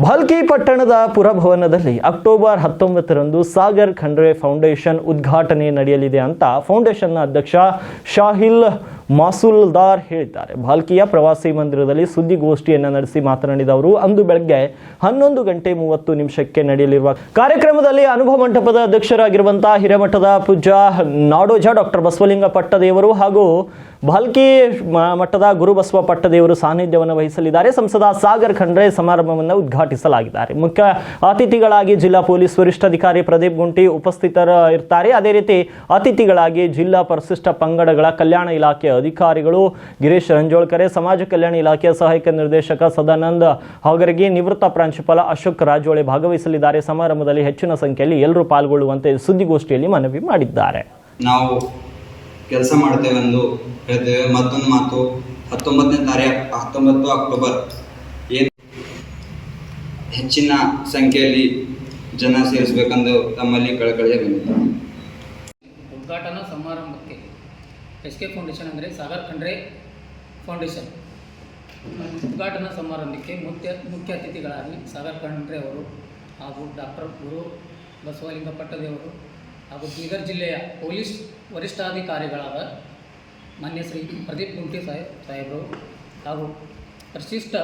ಭಾಲ್ಕಿ ಪಟ್ಟಣದ ಪುರಭವನದಲ್ಲಿ ಅಕ್ಟೋಬರ್ ಹತ್ತೊಂಬತ್ತರಂದು ಸಾಗರ್ ಖಂಡ್ರೆ ಫೌಂಡೇಶನ್ ಉದ್ಘಾಟನೆ ನಡೆಯಲಿದೆ ಅಂತ ಫೌಂಡೇಶನ್ನ ಅಧ್ಯಕ್ಷ ಶಾಹಿಲ್ ಮಾಸುಲ್ದಾರ್ ಹೇಳಿದ್ದಾರೆ. ಭಾಲ್ಕಿಯ ಪ್ರವಾಸಿ ಮಂದಿರದಲ್ಲಿ ಸುದ್ದಿಗೋಷ್ಠಿಯನ್ನು ನಡೆಸಿ ಮಾತನಾಡಿದ ಅವರು, ಅಂದು ಬೆಳಗ್ಗೆ ಹನ್ನೊಂದು ಗಂಟೆ ಮೂವತ್ತು ನಿಮಿಷಕ್ಕೆ ನಡೆಯಲಿರುವ ಕಾರ್ಯಕ್ರಮದಲ್ಲಿ ಅನುಭವ ಮಂಟಪದ ಅಧ್ಯಕ್ಷರಾಗಿರುವಂತಹ ಹಿರೇಮಠದ ಪೂಜ್ಯ ನಾಡೋಜ ಡಾಕ್ಟರ್ ಬಸವಲಿಂಗ ಪಟ್ಟದೇವರು ಹಾಗೂ ಭಾಲ್ಕಿ ಮಠದ ಗುರುಬಸವ ಪಟ್ಟದೇವರು ಸಾನ್ನಿಧ್ಯವನ್ನು ವಹಿಸಲಿದ್ದಾರೆ. ಸಂಸದ ಸಾಗರ್ ಖಂಡ್ರೆ ಸಮಾರಂಭವನ್ನು ಉದ್ಘಾಟಿಸಲಾಗಿದ್ದಾರೆ. ಮುಖ್ಯ ಅತಿಥಿಗಳಾಗಿ ಜಿಲ್ಲಾ ಪೊಲೀಸ್ ವರಿಷ್ಠಾಧಿಕಾರಿ ಪ್ರದೀಪ್ ಗುಂಟಿ ಉಪಸ್ಥಿತರ ಇರ್ತಾರೆ ಅದೇ ರೀತಿ ಅತಿಥಿಗಳಾಗಿ ಜಿಲ್ಲಾ ಪರಿಶಿಷ್ಟ ಪಂಗಡಗಳ ಕಲ್ಯಾಣ ಇಲಾಖೆಯ ಅಧಿಕಾರಿಗಳು ಗಿರೀಶ್ ರಂಜೋಳ್ಕರೆ, ಸಮಾಜ ಕಲ್ಯಾಣ ಇಲಾಖೆಯ ಸಹಾಯಕ ನಿರ್ದೇಶಕ ಸದಾನಂದ ಹಾಗರಿಗೆ, ನಿವೃತ್ತ ಪ್ರಾಂಶುಪಾಲ ಅಶೋಕ್ ರಾಜೋಳೆ ಭಾಗವಹಿಸಲಿದ್ದಾರೆ. ಸಮಾರಂಭದಲ್ಲಿ ಹೆಚ್ಚಿನ ಸಂಖ್ಯೆಯಲ್ಲಿ ಎಲ್ಲರೂ ಪಾಲ್ಗೊಳ್ಳುವಂತೆ ಸುದ್ದಿಗೋಷ್ಠಿಯಲ್ಲಿ ಮನವಿ ಮಾಡಿದ್ದಾರೆ. ನಾವು ಕೆಲಸ ಮಾಡ್ತೇವೆಂದು ಹೇಳ್ತೇವೆ. ಮತ್ತೊಂದು ಮಾತು, ಹತ್ತೊಂಬತ್ತನೇ ತಾರೀಕು ಹತ್ತೊಂಬತ್ತು ಅಕ್ಟೋಬರ್ ಏನು ಹೆಚ್ಚಿನ ಸಂಖ್ಯೆಯಲ್ಲಿ ಜನ ಸೇರಿಸಬೇಕೆಂದು ತಮ್ಮಲ್ಲಿ ಕಳಕಳಿಯ ವಿನಂತಿ ಉದ್ಘಾಟನಾ ಸಮಾರಂಭಕ್ಕೆ ಎಸ್ ಕೆ ಫೌಂಡೇಶನ್ ಅಂದರೆ ಸಾಗರ್ ಖಂಡ್ರೆ ಫೌಂಡೇಶನ್. ಉದ್ಘಾಟನಾ ಸಮಾರಂಭಕ್ಕೆ ಮುಖ್ಯ ಮುಖ್ಯ ಅತಿಥಿಗಳಾಗಿ ಸಾಗರ್ ಖಂಡ್ರೆ ಅವರು ಹಾಗೂ ಡಾಕ್ಟರ್ ಗುರು ಬಸವಲಿಂಗ ಪಟ್ಟದೇವರು ಹಾಗೂ ಬೀದರ್ ಜಿಲ್ಲೆಯ ಪೊಲೀಸ್ ವರಿಷ್ಠಾಧಿಕಾರಿಗಳಾದ ಮಾನ್ಯ ಶ್ರೀ ಪ್ರದೀಪ್ ಗುಂಟಿ ಸಾಹೇಬ್ ಸಾಹೇಬರು ಹಾಗೂ ಪ್ರಶಿಷ್ಟ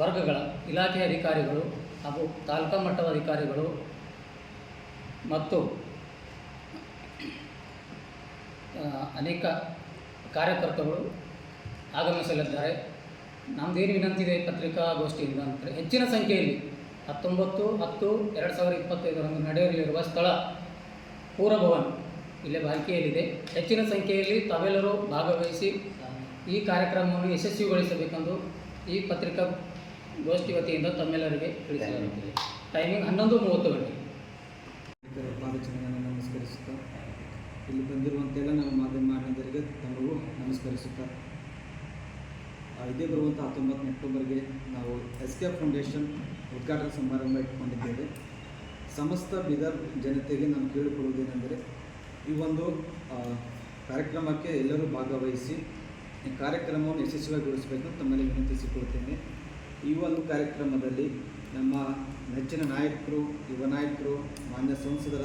ವರ್ಗಗಳ ಇಲಾಖೆಯ ಅಧಿಕಾರಿಗಳು ಹಾಗೂ ತಾಲೂಕಾ ಮಟ್ಟದ ಅಧಿಕಾರಿಗಳು ಮತ್ತು ಅನೇಕ ಕಾರ್ಯಕರ್ತರು ಆಗಮಿಸಲಿದ್ದಾರೆ. ನಮ್ಮದೇನು ವಿನಂತಿ ಇದೆ ಪತ್ರಿಕಾಗೋಷ್ಠಿಯಿಂದ ಅಂದರೆ ಹೆಚ್ಚಿನ ಸಂಖ್ಯೆಯಲ್ಲಿ ಹತ್ತೊಂಬತ್ತು ಹತ್ತು ಎರಡು ಸಾವಿರದ ಇಪ್ಪತ್ತೈದರಂದು ನಡೆಯಲಿರುವ ಸ್ಥಳ ಪೂರಭವನ್ ಇಲ್ಲೇ ಬಾಲ್ಕಿಯಲ್ಲಿದೆ. ಹೆಚ್ಚಿನ ಸಂಖ್ಯೆಯಲ್ಲಿ ತಾವೆಲ್ಲರೂ ಭಾಗವಹಿಸಿ ಈ ಕಾರ್ಯಕ್ರಮವನ್ನು ಯಶಸ್ವಿಗೊಳಿಸಬೇಕೆಂದು ಈ ಪತ್ರಿಕಾ ಗೋಷ್ಠಿ ವತಿಯಿಂದ ತಮ್ಮೆಲ್ಲರಿಗೆ ತಿಳಿಸಲಾಗುತ್ತದೆ. ಟೈಮಿಂಗ್ ಹನ್ನೊಂದು ಮೂವತ್ತು ಗಂಟೆ. ಇಲ್ಲಿ ಬಂದಿರುವಂತೆಲ್ಲ ನಾವು ಮಾಧ್ಯಮ ಮಾನವರಿಗೆ ತಮಗೂ ನಮಸ್ಕರಿಸುತ್ತಾ ಇದೇ ಬರುವಂಥ ಹತ್ತೊಂಬತ್ತನೇ ಅಕ್ಟೋಬರ್ಗೆ ನಾವು ಎಸ್ ಕೆ ಫೌಂಡೇಶನ್ ಉದ್ಘಾಟನಾ ಸಮಾರಂಭ ಇಟ್ಕೊಂಡಿದ್ದೇವೆ. ಸಮಸ್ತ ಬೀದರ್ ಜನತೆಗೆ ನಾನು ಕೇಳಿಕೊಳ್ಳುವುದೇನೆಂದರೆ, ಈ ಒಂದು ಕಾರ್ಯಕ್ರಮಕ್ಕೆ ಎಲ್ಲರೂ ಭಾಗವಹಿಸಿ ಈ ಕಾರ್ಯಕ್ರಮವನ್ನು ಯಶಸ್ವಿಗೊಳಿಸಬೇಕು ತಮ್ಮಲ್ಲಿ ವಿನಂತಿಸಿಕೊಳ್ತೇನೆ. ಈ ಒಂದು ಕಾರ್ಯಕ್ರಮದಲ್ಲಿ ನಮ್ಮ ನೆಚ್ಚಿನ ನಾಯಕರು, ಯುವ ನಾಯಕರು, ಮಾನ್ಯ ಸಂಸದರ